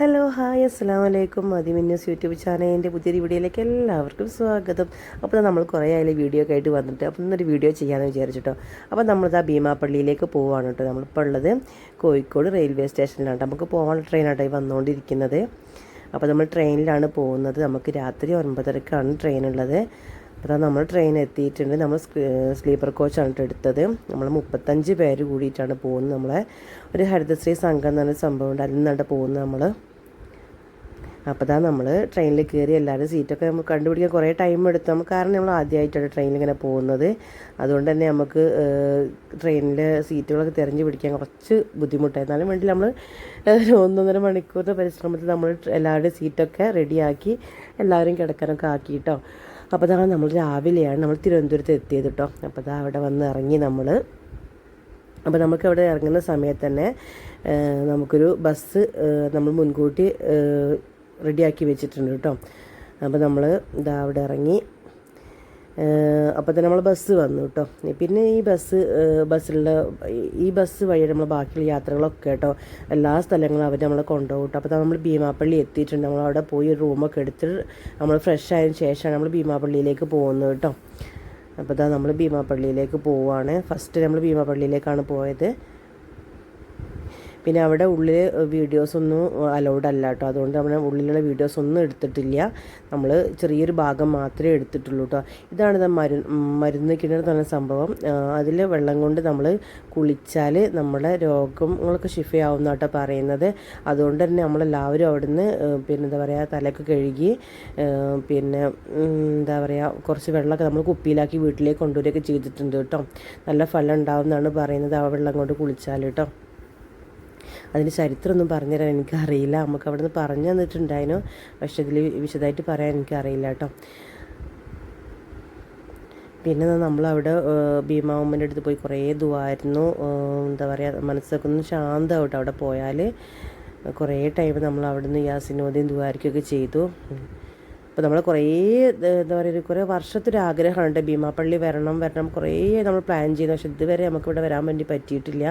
Hello hi അസ്സാം വലൈക്കും മതിമിന്യൂസ് YouTube ചാനലിന്റെ പുതിയൊരു വീഡിയോയിലേക്ക് എല്ലാവർക്കും സ്വാഗതം. അപ്പോൾ നമ്മൾ കുറേ ആയാലും വീഡിയോ ഒക്കെ ആയിട്ട് വന്നിട്ട് അപ്പോൾ ഇന്നൊരു വീഡിയോ ചെയ്യാമെന്ന് വിചാരിച്ചിട്ടോ അപ്പോൾ നമ്മളിതാ ഭീമാപ്പള്ളിയിലേക്ക് പോവാണ് കേട്ടോ നമ്മളിപ്പോൾ ഉള്ളത് കോഴിക്കോട് റെയിൽവേ സ്റ്റേഷനിലാണ് നമുക്ക് പോകാനുള്ള ട്രെയിനാട്ടോ ഈ വന്നുകൊണ്ടിരിക്കുന്നത് അപ്പോൾ നമ്മൾ ട്രെയിനിലാണ് പോകുന്നത്. നമുക്ക് രാത്രി ഒൻപതരക്കാണ് ട്രെയിൻ ഉള്ളത്. അപ്പോൾ നമ്മൾ ട്രെയിൻ എത്തിയിട്ടുണ്ട്. നമ്മൾ സ്ലീപ്പർ കോച്ചാണ് എടുത്തത്. നമ്മൾ മുപ്പത്തഞ്ച് പേര് കൂടിയിട്ടാണ് പോകുന്നത്. നമ്മളെ ഒരു ഹരിതശ്രീ സംഘം എന്ന് പറഞ്ഞ സംഭവമുണ്ട് അതിൽ നിന്നാണ് പോകുന്നത് നമ്മൾ അപ്പോൾ ഇതാ നമ്മൾ ട്രെയിനിൽ കയറി എല്ലാവരും സീറ്റൊക്കെ നമുക്ക് കണ്ടുപിടിക്കാൻ കുറേ ടൈം എടുത്തു. നമുക്ക് കാരണം നമ്മൾ ആദ്യമായിട്ടാണ് ട്രെയിനിൽ ഇങ്ങനെ പോകുന്നത്. അതുകൊണ്ട് തന്നെ നമുക്ക് ട്രെയിനിൽ സീറ്റുകളൊക്കെ തിരഞ്ഞു പിടിക്കാൻ കുറച്ച് ബുദ്ധിമുട്ടായി. എന്നാലും വേണ്ടി നമ്മൾ ഒന്നൊന്നര മണിക്കൂറിന്റെ പരിശ്രമത്തിൽ നമ്മൾ എല്ലാവരുടെയും സീറ്റൊക്കെ റെഡിയാക്കി എല്ലാവരും കിടക്കാനൊക്കെ ആക്കിയിട്ടോ. അപ്പോൾ അതാണ് നമ്മൾ രാവിലെയാണ് നമ്മൾ തിരുവനന്തപുരത്ത് എത്തിയത് കേട്ടോ അപ്പോൾ അതാ അവിടെ വന്ന് ഇറങ്ങി നമ്മൾ അപ്പോൾ നമുക്ക് അവിടെ ഇറങ്ങുന്ന സമയത്ത് തന്നെ നമുക്കൊരു ബസ് നമ്മൾ മുൻകൂട്ടി റെഡിയാക്കി വെച്ചിട്ടുണ്ട് കേട്ടോ. അപ്പോൾ നമ്മൾ ഇതാ അവിടെ ഇറങ്ങി. അപ്പോൾ തന്നെ നമ്മൾ ബസ് വന്നു കേട്ടോ. പിന്നെ ഈ ബസ് ബസ്സിലുള്ള ഈ ബസ് വഴി നമ്മൾ ബാക്കിയുള്ള യാത്രകളൊക്കെ കേട്ടോ എല്ലാ സ്ഥലങ്ങളും അവർ നമ്മളെ കൊണ്ടുപോകും. കേട്ടോ അപ്പോൾ നമ്മൾ ഭീമാപ്പള്ളി എത്തിയിട്ടുണ്ട്. നമ്മൾ അവിടെ പോയി ഒരു റൂമൊക്കെ എടുത്തിട്ട് നമ്മൾ ഫ്രഷ് ആയതിനു ശേഷമാണ് നമ്മൾ ഭീമാപ്പള്ളിയിലേക്ക് പോകുന്നത് കേട്ടോ. അപ്പോൾ ഇതാ നമ്മൾ ഭീമാപ്പള്ളിയിലേക്ക് പോവുകയാണ് ഫസ്റ്റ് നമ്മൾ ഭീമാപ്പള്ളിയിലേക്കാണ് പോയത്. പിന്നെ അവിടെ ഉള്ളിൽ വീഡിയോസ് ഒന്നും അലൗഡ് അല്ല കേട്ടോ അതുകൊണ്ട് നമ്മൾ ഉള്ളിലുള്ള വീഡിയോസ് ഒന്നും എടുത്തിട്ടില്ല. നമ്മൾ ചെറിയൊരു ഭാഗം മാത്രമേ എടുത്തിട്ടുള്ളൂ കേട്ടോ ഇതാണ് മരു മരുന്ന് കിണർ തന്നെ സംഭവം. അതിൽ വെള്ളം കൊണ്ട് നമ്മൾ കുളിച്ചാൽ നമ്മുടെ രോഗങ്ങളൊക്കെ ഷിഫയാവുന്ന കേട്ടോ പറയുന്നത്. അതുകൊണ്ട് തന്നെ നമ്മളെല്ലാവരും അവിടുന്ന് പിന്നെ എന്താ പറയുക തലയൊക്കെ കഴുകി പിന്നെ എന്താ പറയുക കുറച്ച് വെള്ളമൊക്കെ നമ്മൾ കുപ്പിയിലാക്കി വീട്ടിലേക്ക് കൊണ്ടുവരികയൊക്കെ ചെയ്തിട്ടുണ്ട് കേട്ടോ നല്ല ഫലം ഉണ്ടാവുമെന്നാണ് പറയുന്നത് ആ വെള്ളം കൊണ്ട് കുളിച്ചാൽ കേട്ടോ അതിന്റെ ചരിത്രമൊന്നും പറഞ്ഞുതരാൻ എനിക്കറിയില്ല. നമുക്ക് അവിടെ നിന്ന് പറഞ്ഞു തന്നിട്ടുണ്ടായിരുന്നു. പക്ഷെ ഇതിൽ വിശദമായിട്ട് പറയാൻ എനിക്കറിയില്ല കേട്ടോ. പിന്നെ നമ്മളവിടെ ഭീമാവമ്മന്റെ അടുത്ത് പോയി കുറേ ദുവായിരുന്നു. എന്താ പറയുക മനസ്സൊക്കെ ഒന്ന് ശാന്തമാവട്ടെ അവിടെ പോയാൽ കുറേ ടൈം നമ്മൾ അവിടെ നിന്ന് യാസിനോദയും ദുവാരിക്കുകയൊക്കെ ചെയ്തു. അപ്പോൾ നമ്മൾ കുറേ എന്താ പറയുക കുറേ വർഷത്തൊരാഗ്രഹമുണ്ട് ഭീമാപ്പള്ളി വരണം വരണം കുറേ നമ്മൾ പ്ലാൻ ചെയ്തു. പക്ഷെ ഇതുവരെ നമുക്ക് ഇവിടെ വരാൻ വേണ്ടി പറ്റിയിട്ടില്ല.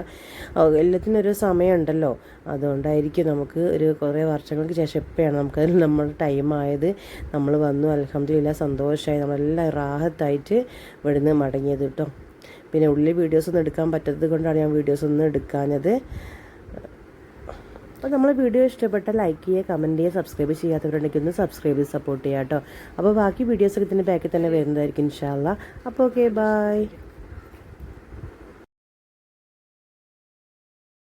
എല്ലാത്തിനും ഒരു സമയമുണ്ടല്ലോ. അതുകൊണ്ടായിരിക്കും നമുക്ക് ഒരു കുറേ വർഷങ്ങൾക്ക് ശേഷം എപ്പോഴാണ് നമുക്കതിൽ നമ്മൾ ടൈം ആയത്. നമ്മൾ വന്നു അലഹമ്മദില്ല സന്തോഷമായി നമ്മളെല്ലാം റാഹത്തായിട്ട് ഇവിടുന്ന് മടങ്ങിയത് കേട്ടോ പിന്നെ ഉള്ളിൽ വീഡിയോസ് ഒന്നും എടുക്കാൻ പറ്റാത്തത് കൊണ്ടാണ് ഞാൻ വീഡിയോസ് ഒന്നും എടുക്കാഞ്ഞത്. അപ്പോൾ നമ്മൾ വീഡിയോ ഇഷ്ടപ്പെട്ട ലൈക്ക് ചെയ്യുക കമന്റ് ചെയ്യുക സബ്സ്ക്രൈബ് ചെയ്യാത്തവരുണ്ടെങ്കിൽ ഒന്ന് സബ്സ്ക്രൈബ് ചെയ്ത് സപ്പോർട്ട് ചെയ്യാം കേട്ടോ അപ്പോൾ ബാക്കി വീഡിയോസൊക്കെ ഇതിന്റെ ബാക്കിൽ തന്നെ വരുന്നതായിരിക്കും ഇൻഷാല്ല അപ്പോൾ ഓക്കെ ബായ്